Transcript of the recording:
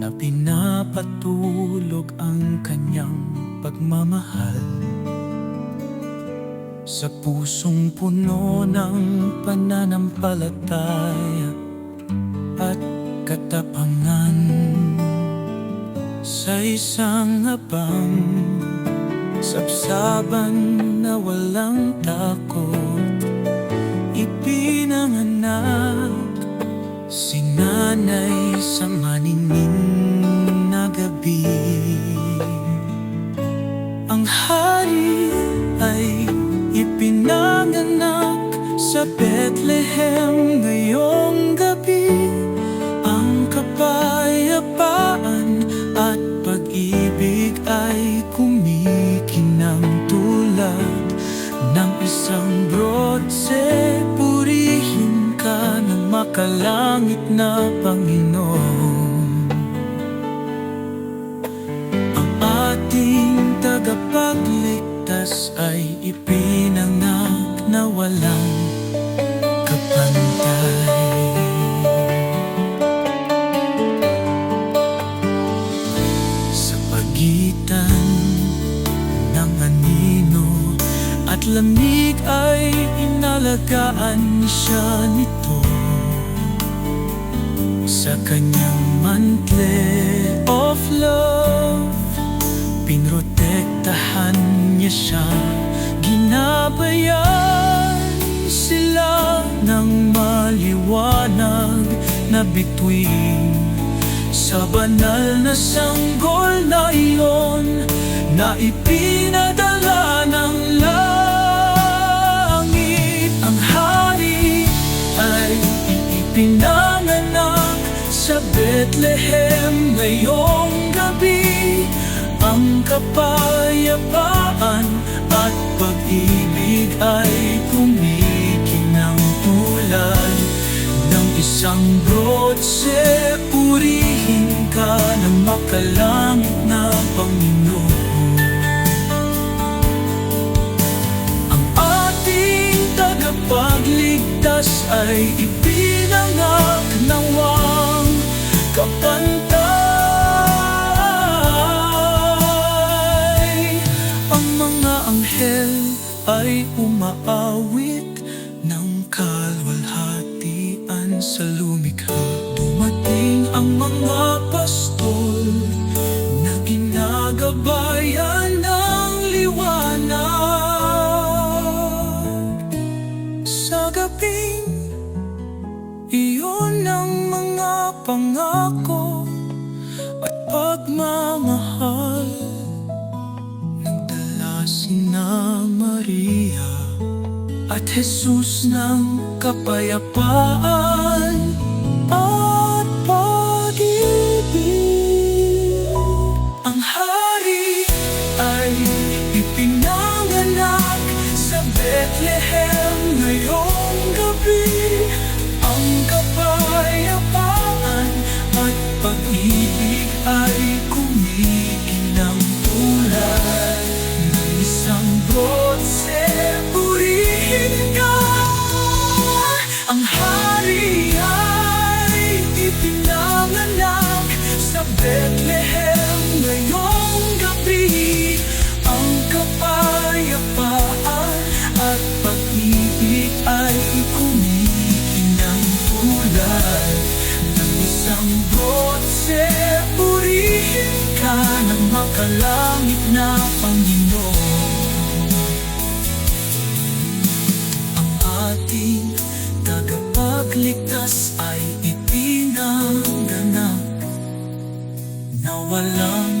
na pinapatulog ang kanyang pagmamahal. Sa pusong puno ng pananampalataya at katapangan Sa isang habang Sapsaban na walang takot Ipinanganak Si nanay sa maningning na gabi. Ang hari ay ipinanganak sa Bethlehem ngayong gabi. Ang kapayapaan at pag-ibig ay kumikinang tulad ng isang brotse ng makalangit na Panginoon. Ang ating tagapagligtas ay ipinanganak na walang kapantay. Sa pagitan ng anino at lamig ay inalagaan siya nito Sa kanyang mantle of love. Pinrotektahan niya siya. Ginabayan sila ng maliwanag na bituin. Sa banal na sanggol na iyon Na ipinadala ng langit. Ang hari ay ipinanganak sa Bethlehem ngayong gabi. Ang kapayapaan at pag-ibig ay kumikinang tulad ng isang brotse Purihin ka ng makalangit na Panginoon. Ang ating tagapagligtas ay ipinangak ng kapantay Ang mga anghel ay umaawit pagmamahal. Nagdala sina Maria at Jesus ng kapayapaan at pag-ibig. Ang hari ay ipinanganak sa Bethlehem ng botse Purihin ka ng makalangit na Panginoon. Ang ating tagapagligtas ay ipinanganak Na walang